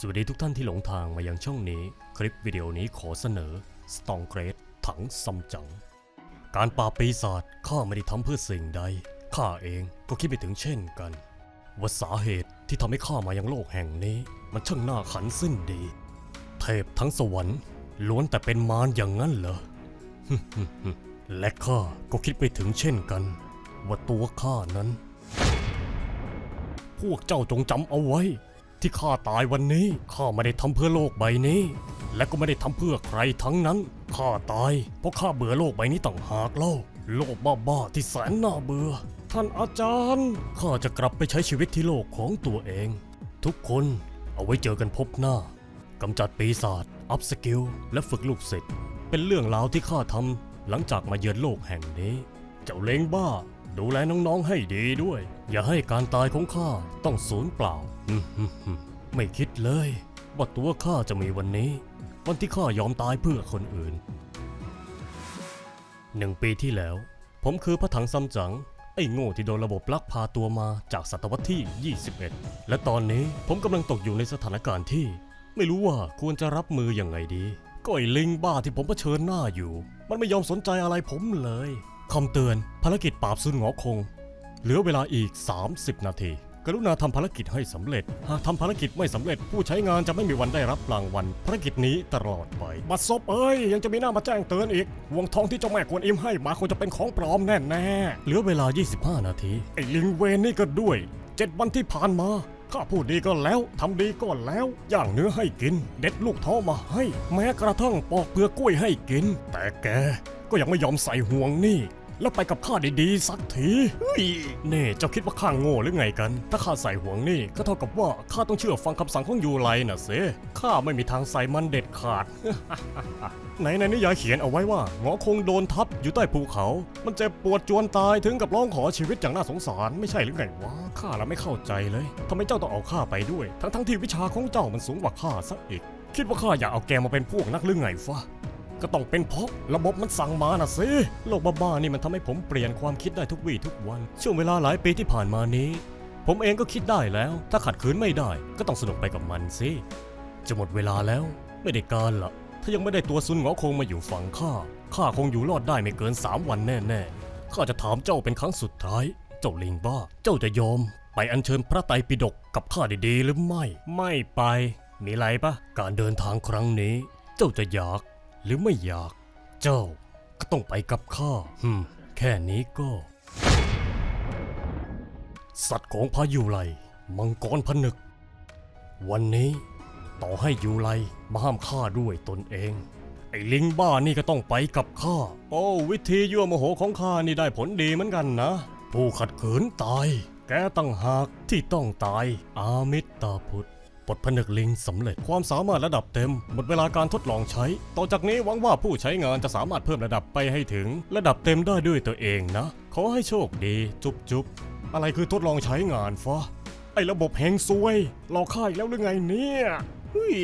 สวัสดีทุกท่านที่หลงทางมายังช่องนี้ คลิปวิดีโอนี้ขอเสนอสตองเกรดถังซัมจัง การปราบปีศาจข้าไม่ได้ทำเพื่อสิ่งใด ข้าเองก็คิดไปถึงเช่นกัน ว่าสาเหตุที่ทำให้ข้ามายังโลกแห่งนี้ มันช่างน่าขันสิ้นดี เทพทั้งสวรรค์ล้วนแต่เป็นมารอย่างนั้นเหรอ และข้าก็คิดไปถึงเช่นกัน ว่าตัวข้านั้น พวกเจ้าจงจำเอาไว้ ที่ข้าตายวันนี้ข้าไม่ได้ทำเพื่อโลกใบนี้ และก็ไม่ได้ทำเพื่อใครทั้งนั้นข้าตาย เพราะข้าเบื่อโลกใบนี้ต่างหากเล่าโลกบ้าๆที่แสนน่าเบื่อ ท่านอาจารย์ข้าจะกลับไปใช้ชีวิตที่โลกของตัวเอง ทุกคนเอาไว้เจอกันพบหน้ากำจัดปีศาจอัพสกิลและฝึกลูกศิษย์เป็นเรื่องราวที่ข้าทำหลังจากมาเยือนโลกแห่งนี้ เจ้าเลงบ้า ดูแลน้องๆให้ดีด้วย อย่าให้การตายของข้าต้องสูญเปล่า ไม่คิดเลย ว่าตัวข้าจะมีวันนี้ วันที่ข้ายอมตายเพื่อคนอื่น หนึ่งปีที่แล้ว ผมคือพระถังซัมจั๋งไอ้โง่ที่โดนระบบลักพาตัวมาจากศตวรรษที่ 21 และตอนนี้ผมกำลังตกอยู่ในสถานการณ์ที่ ไม่รู้ว่าควรจะรับมืออย่างไงดีก็ไอ้ลิงบ้าที่ผมเผชิญหน้าอยู่ มันไม่ยอมสนใจอะไรผมเลย คำเตือนภารกิจปราบซุนหงอคง เหลือเวลาอีก 30 นาที กรุณาทำภารกิจให้สำเร็จ หากทำภารกิจไม่สำเร็จ ผู้ใช้งานจะไม่มีวันได้รับรางวัลภารกิจนี้ตลอดไปบัตรซบเอ้ย ยังจะมีหน้ามาแจ้งเตือนอีกห่วงทองที่เจ้าแม่กวนอิมให้มาคงจะเป็นของปลอมแน่แน่ๆเหลือเวลา 25 นาที ไอ้ลิงเวนนี่ก็ด้วยเจ็ดวันที่ผ่านมาข้าพูดดีก็แล้วทำดีก็แล้ว ย่างเนื้อให้กิน เด็ดลูกท้อมาให้ แม้กระทั่งปอกเปลือกกล้วยให้กิน แต่แก ก็ยังไม่ยอมใส่ห่วงนี่ แล้วไปกับข้าดีๆสักทีเน่เจ้าคิดว่าข้าโง่หรือไงกัน ถ้าข้าใส่ห่วงนี่ก็เท่ากับว่าข้าต้องเชื่อฟังคำสั่งของยูไลน่ะเซข้าไม่มีทางใส่มันเด็ดขาด ไหนในนิยายเขียนเอาไว้ว่าหงอคงโดนทับอยู่ใต้ภูเขา มันเจ็บปวดจวนตายถึงกับร้องขอชีวิตอย่างน่าสงสารไม่ใช่หรือไงวะข้าละไม่เข้าใจเลยทำไมเจ้าต้องเอาข้าไปด้วย ทั้งๆที่วิชาของเจ้ามันสูงกว่าข้าซะอีกคิดว่าข้าอยากเอาแกมาเป็นพวกนักหรือไงฟะ ก็ต้องเป็นเพราะระบบมันสั่งมาน่ะสิโลกบ้าๆนี่มันทำให้ผมเปลี่ยนความคิดได้ทุกวี่ทุกวัน ช่วงเวลาหลายปีที่ผ่านมานี้ ผมเองก็คิดได้แล้ว ถ้าขัดขืนไม่ได้ ก็ต้องสนุกไปกับมันสิจะหมดเวลาแล้ว ไม่ได้การละถ้ายังไม่ได้ตัวซุนหงอคงมาอยู่ฝั่งข้าข้าคงอยู่รอดได้ไม่เกิน3วันแน่ๆข้าจะถามเจ้าเป็นครั้งสุดท้าย เจ้าลิงบ้า เจ้าจะยอม ไปอัญเชิญพระไตรปิฎกกับข้าดีๆหรือไม่ ไม่ไป มีไรปะการเดินทางครั้งนี้ เจ้าจะอยาก หรือไม่อยาก เจ้าก็ต้องไปกับข้าฮึมแค่นี้ก็ สัตว์ของพายุไลมังกรผนึก วันนี้ต่อให้ยูไลมาห้ามข้าด้วยตนเอง ไอ้ลิงบ้านี่ก็ต้องไปกับข้า โอ้วิธียั่วโมโหของข้านี่ได้ผลดีเหมือนกันนะ ผู้ขัดขืนตาย แกตั้งหากที่ต้องตายอามิตาพุทธ ปลดผนึกลิงสำเร็จความสามารถระดับเต็ม หมดเวลาการทดลองใช้ ต่อจากนี้หวังว่าผู้ใช้งานจะสามารถเพิ่มระดับไปให้ถึง ระดับเต็มได้ด้วยตัวเองนะ ขอให้โชคดี จุ๊บจุ๊บอะไรคือทดลองใช้งานฟะไอ้ระบบแหงซวยหลอกข้าอีกแล้วหรือไงเนี่ยเฮ้ย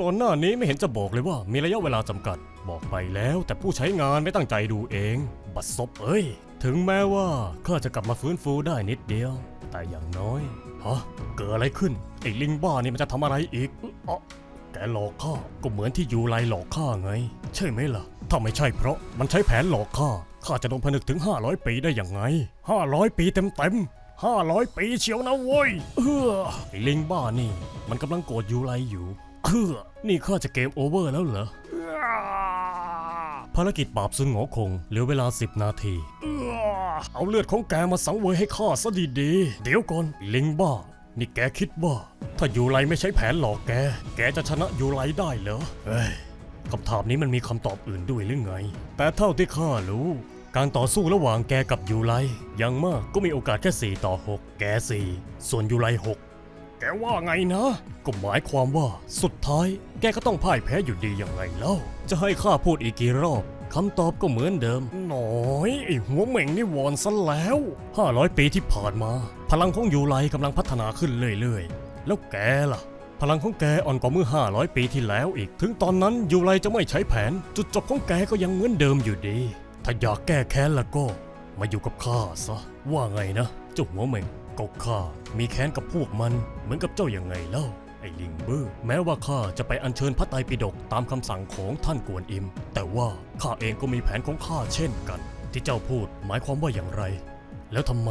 ก่อนหน้านี้ไม่เห็นจะบอกเลยว่ามีระยะเวลาจำกัด บอกไปแล้วแต่ผู้ใช้งานไม่ตั้งใจดูเอง บัดซบเอ้ย ถึงแม้ว่าข้าจะกลับมาฟื้นฟูได้นิดเดียว แต่อย่างน้อย ฮะเกิดอะไรขึ้น ไอ้ลิงบ้านี่มันจะทำอะไรอีกอ๋อแกหลอกข้าก็เหมือนที่ยูไลหลอกข้าไง ใช่ไหมล่ะ ถ้าไม่ใช่เพราะมันใช้แผนหลอกข้าข้าจะโดนผนึกถึง 500 ปีได้อย่างไง 500 ปีเต็มเต็มๆห้าร้อยปีเชียวนะเว้ยเออไอ้ลิงบ้านี่ มันกำลังโกรธยูไรอยู่เออนี่ข้าจะเกมโอเวอร์แล้วเหรอภารกิจปราบซุนหงอคงเหลือเวลา 10 นาที เอาเลือดของแกมาสังเวยให้ข้าซะดีๆ เดี๋ยวก่อนไอ้ลิงบ้า นี่แกคิดว่า ถ้ายูไรไม่ใช้แผนหลอกแก แกจะชนะยูไรได้เหรอ เฮ้ยคำถามนี้มันมีคำตอบอื่นด้วยหรือไง แต่เท่าที่ข้ารู้ การต่อสู้ระหว่างแกกับยูไรอย่างมากก็มีโอกาสแค่ 4 ต่อ 6 แก 4 ส่วนยูไร6 แกว่าไงนะ ก็หมายความว่าสุดท้าย แกก็ต้องพ่ายแพ้อยู่ดียังไงเล่า จะให้ข้าพูดอีกกี่รอบ คำตอบก็เหมือนเดิม หน่อยไอหัวเหม่งนี่วอนซะแล้ว 500 ปีที่ผ่านมา พลังของยูไรกำลังพัฒนาขึ้นเรื่อยๆ แล้วแกล่ะ พลังของแกอ่อนกว่าเมื่อ 500 ปีที่แล้วอีก ถึงตอนนั้นยูไรจะไม่ใช้แผน จุดจบของแกก็ยังเหมือนเดิมอยู่ดี ถ้าอยากแก้แค้นแล้วก็ มาอยู่กับข้าซะ ว่าไงนะเจ้าหัวเหม่งก็ข้ามีแค้นกับพวกมันเหมือนกับเจ้าอย่างไงเล่า ไอ้ลิงบื้อแม้ว่าข้าจะไปอัญเชิญพระไตรปิฎกตามคำสั่งของท่านกวนอิม แต่ว่าข้าเองก็มีแผนของข้าเช่นกัน ที่เจ้าพูดหมายความว่าอย่างไร แล้วทำไม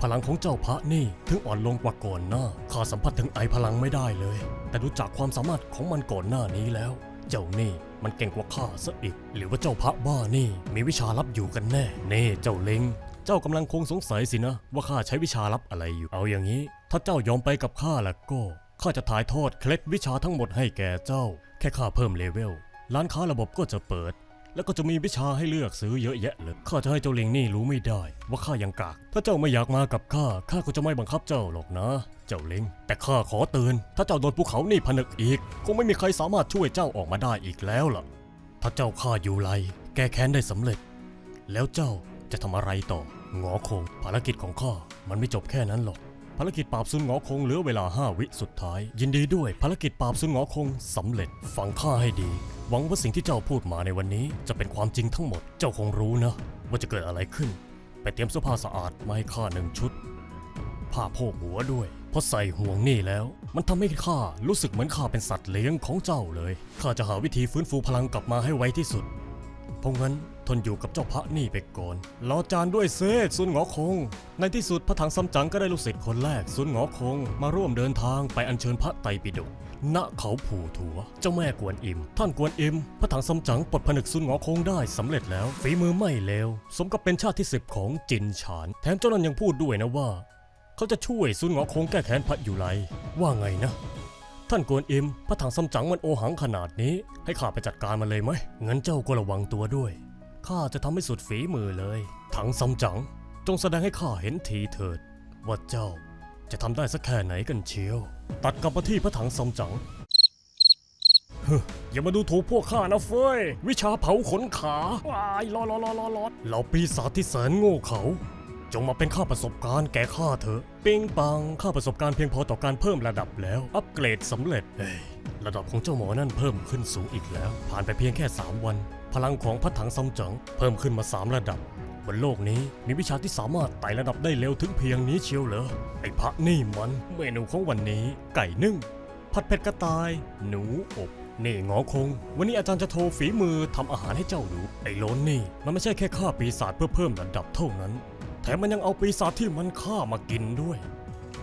พลังของเจ้าพระนี่ถึงอ่อนลงกว่าก่อนหน้าข้าสัมผัสถึงไอพลังไม่ได้เลย แต่ดูจากความสามารถของมันก่อนหน้านี้แล้ว เจ้านี่มันเก่งกว่าข้าซะอีก หรือว่าเจ้าพระบ้านี่มีวิชาลับอยู่กันแน่เน่เจ้าเล็งเจ้ากำลังคงสงสัยสินะ ว่าข้าใช้วิชาลับอะไรอยู่ เอาอย่างนี้ ถ้าเจ้ายอมไปกับข้าแล้วก็ ข้าจะถ่ายทอดเคล็ดวิชาทั้งหมดให้แก่เจ้า แค่ข้าเพิ่มเลเวล ร้านค้าระบบก็จะเปิด แล้วก็จะมีวิชาให้เลือกซื้อเยอะแยะเลย ข้าจะให้เจ้าเลงนี่รู้ไม่ได้ ว่าข้ายังกาก ถ้าเจ้าไม่อยากมากับข้า ข้าก็จะไม่บังคับเจ้าหรอกนะ เจ้าเลงแต่ข้าขอเตือน ถ้าเจ้าโดนภูเขานี่ผนึกอีก คงไม่มีใครสามารถช่วยเจ้าออกมาได้อีกแล้วล่ะ ถ้าเจ้าฆ่าอยู่ไลแก้แค้นได้สำเร็จ แล้วเจ้าจะทำอะไรต่อ งอคงภารกิจของข้ามันไม่จบแค่นั้นหรอก ภารกิจปราบซุนหงอคงเหลือเวลา 5 วิสุดท้าย ยินดีด้วยภารกิจปราบซุนหงอคงสำเร็จฟังข้าให้ดี หวังว่าสิ่งที่เจ้าพูดมาในวันนี้ จะเป็นความจริงทั้งหมดเจ้าคงรู้นะ ว่าจะเกิดอะไรขึ้น ไปเตรียมเสื้อผ้าสะอาดมาให้ข้าหนึ่งชุดผ้าโพกหัวด้วยเพราะใส่ห่วงนี่แล้ว มันทำให้ข้ารู้สึกเหมือนข้าเป็นสัตว์เลี้ยงของเจ้าเลยข้าจะหาวิธีฟื้นฟูพลังกลับมาให้ไวที่สุดเพราะงั้น ทนอยู่กับเจ้าพระนี่ไปก่อนรอจานด้วยเซซุนหงอคง ในที่สุดพระถังซัมจั๋งก็ได้ลูกศิษย์คนแรกซุนหงอคง มาร่วมเดินทางไปอัญเชิญพระไตรปิฎกณเขาผู่ถัว เจ้าแม่กวนอิม ท่านกวนอิม พระถังซัมจั๋งปลดผนึกซุนหงอคงได้สำเร็จแล้ว ฝีมือไม่เลวสมกับเป็นชาติที่สิบของจินฉาน แถมเจ้านั้นยังพูดด้วยนะว่า เขาจะช่วยซุนหงอคงแก้แค้นพระอยู่ไลว่าไงนะท่านกวนอิม พระถังซัมจั๋งมันโอหังขนาดนี้ ให้ข้าไปจัดการมันเลยไหมงั้นเจ้าก็ระวังตัวด้วย ข้าจะทำให้สุดฝีมือเลย ถังซัมจัง จงแสดงให้ข้าเห็นทีเถิด ว่าเจ้าจะทำได้สักแค่ไหนกันเชียว ตัดกลับมาที่พระถังซัมจังเฮ้ออย่ามาดูถูกพวกข้านะเฟ้ย วิชาเผาขนขาว้ายรอรอรอรอรอเหล่าปีศาจที่แสนโง่เขา จงมาเป็นค่าประสบการณ์แก่ข้าเถอะปิงปังค่าประสบการณ์เพียงพอต่อการเพิ่มระดับแล้ว อัปเกรดสำเร็จเอ้ยระดับของเจ้าหมอนั่นเพิ่มขึ้นสูงอีกแล้ว ผ่านไปเพียงแค่ 3 วัน พลังของพระถังซัมจั๋งเพิ่มขึ้นมา 3 ระดับ บนโลกนี้มีวิชาที่สามารถไต่ระดับได้เร็วถึงเพียงนี้เชียวเหรอไอ้พระนี่มัน เมนูของวันนี้ ไก่นึ่ง ผัดเผ็ดกระต่าย หนูอบนี่งอคง วันนี้อาจารย์จะโทรฝีมือทำอาหารให้เจ้าดู ไอ้โลนนี่ มันไม่ใช่แค่ฆ่าปีศาจเพื่อเพิ่มระดับเท่านั้น แถมมันยังเอาปีศาจที่มันฆ่ามากินด้วย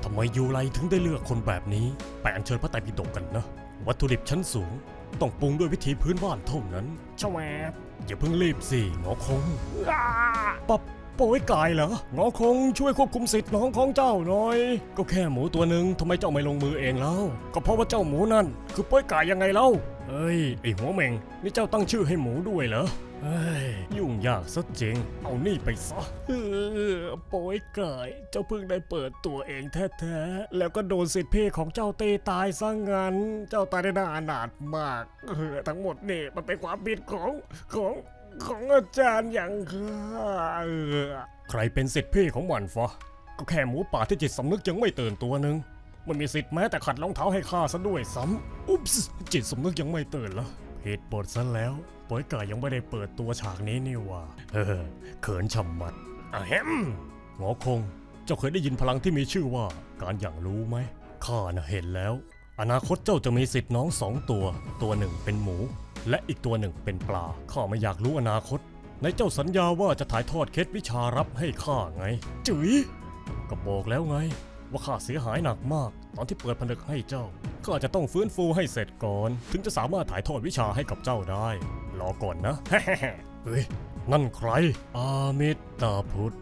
ทำไมยูไลถึงได้เลือกคนแบบนี้ ไปอัญเชิญพระไตรปิฎกกันนะ วัตถุดิบชั้นสูง ต้องปรุงด้วยวิธีพื้นบ้านเท่านั้นชวแวบอย่าเพิ่งรีบสิงอคงปับโป้ยกายเหรองอคงช่วยควบคุมสิทธิ์น้องของเจ้าหน่อย ก็แค่หมูตัวหนึ่งทำไมเจ้าไม่ลงมือเองเล่าก็เพราะว่าเจ้าหมูนั่นคือโป้ยกายยังไงเล่าเอ้ยไอหัวเม่งนี่เจ้าตั้งชื่อให้หมูด้วยเหรอ เฮ้ยยุ่งยากซะจริง เอานี่ไปซะเออโป้ยกายเจ้าเพิ่งได้เปิดตัวเองแท้ๆ แล้วก็โดนสิทธิพี่ของเจ้าเตตายซะงั้น เจ้าตายได้น่าอนาถมากเออทั้งหมดนี่มันเป็นความผิดของของของอาจารย์อย่างข้าเออใครเป็นสิทธิพี่ของมันฟะก็แค่หมูป่าที่จิตสำนึกยังไม่ตื่นตัวนึงมันมีสิทธิ์แม้แต่ขัดรองเท้าให้ข้าซะด้วยซ้ำอุ๊บส์จิตสำนึกยังไม่ตื่นเหรอผิดบทซะแล้ว ปอยกายยังไม่ได้เปิดตัวฉากนี้นี่หว่าเออเขินชำมัดอะแฮมหงอคง เจ้าเคยได้ยินพลังที่มีชื่อว่า การอย่างรู้ไหมข้าน่ะเห็นแล้ว อนาคตเจ้าจะมีสิทธิ์น้องสองตัว ตัวหนึ่งเป็นหมู และอีกตัวหนึ่งเป็นปลาข้าไม่อยากรู้อนาคตในเจ้าสัญญาว่าจะถ่ายทอดเคล็ดวิชารับให้ข้าไง จุ๋ยก็บอกแล้วไง ว่าข้าเสียหายหนักมาก ตอนที่เปิดผนึกให้เจ้าข้าจะต้องฟื้นฟูให้เสร็จก่อน ถึงจะสามารถถ่ายทอดวิชาให้กับเจ้าได้ รอก่อนนะ เฮ้ย นั่นใคร อามิตาพุทธ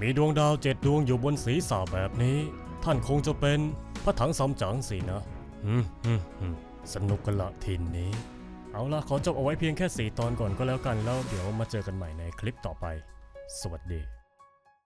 มีดวงดาวเจ็ดดวงอยู่บนศีรษะแบบนี้ ท่านคงจะเป็นพระถังซัมจั๋งสินะอืมอืมอืมสนุกกันละทีนี้ เอาล่ะขอจบเอาไว้เพียงแค่ 4 ตอนก่อนก็แล้วกันแล้วเดี๋ยวมาเจอกันใหม่ในคลิปต่อไป สวัสดี